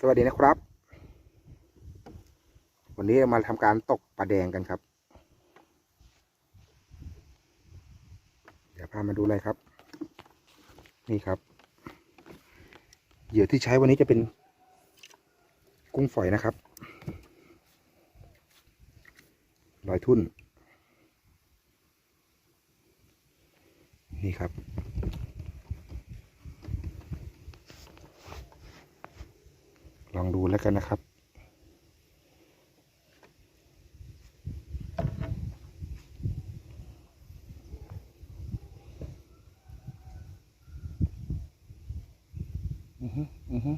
สวัสดีนะครับ วันนี้มาทำการตกปลาแดงกันครับ เดี๋ยวพามาดูเลยครับ นี่ครับ เหยื่อที่ใช้วันนี้จะเป็นกุ้งฝอยนะครับลอยทุ่น นี่ครับ ลองดูแล้วกันนะครับ อือฮึอือฮึ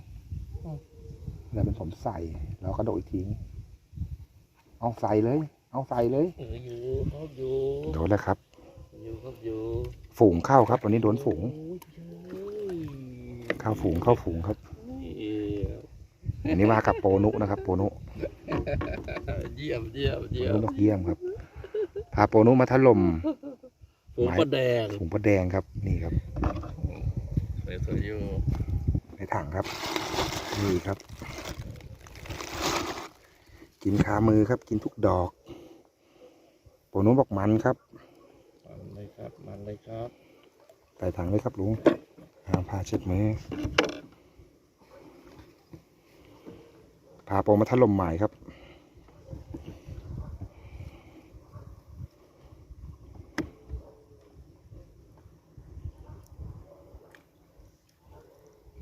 แล้วเป็นผมใส่ แล้วก็โดดอีกทีเอาใส่เลย เอาใส่เลยเอออยู่ครับอยู่โดนแล้วครับ อยู่ครับอยู่ฝูงเข้าครับ วันนี้โดนฝูงโอ้ยเฮ้ยเข้าฝูงเข้าฝูงครับเยี่ยม อันนี้มากับโปนุนะครับโปนุเยี่ยมเยี่ยมโปเยี่ยนุมบอกเยี่ยมครับ พาโปนุมาถล่มผมปลาแดงฝูงปลาแดงครับนี่ครับสวยๆอยู่ในถังครับนี่ครับ กินคามือครับกินทุกดอกโปนุบอกมันครับมันเลยครับมันเลยครับใส่ถังเลยครับลุงหาผ้าเช็ดมือ พาโปมาถล่มใหม่ครับ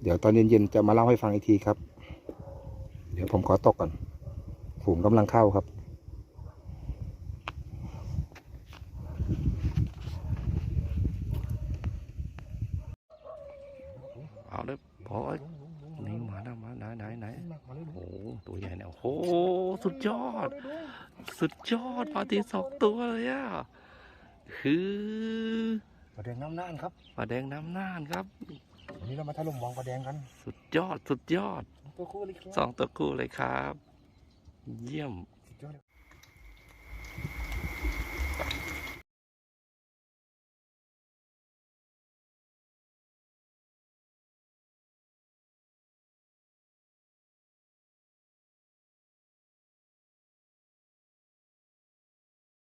เดี๋ยวตอนเย็นๆจะมาเล่าให้ฟังอีกทีครับ เดี๋ยวผมขอตกก่อนฝูงกำลังเข้าครับเอาเลยพอนี่มาแล้วมาไหนไหนไหนโอ้ โอ้โห สุดยอด สุดยอดปลาตีสองตัวเลยอะคือปลาแดงน้ำน่านครับปลาแดงน้ำน่านครับ วันนี้เรามาถล่มวังปลาแดงกัน สุดยอด สุดยอด ตัวคู่เลยครับสองตัวคู่เลยครับ เยี่ยม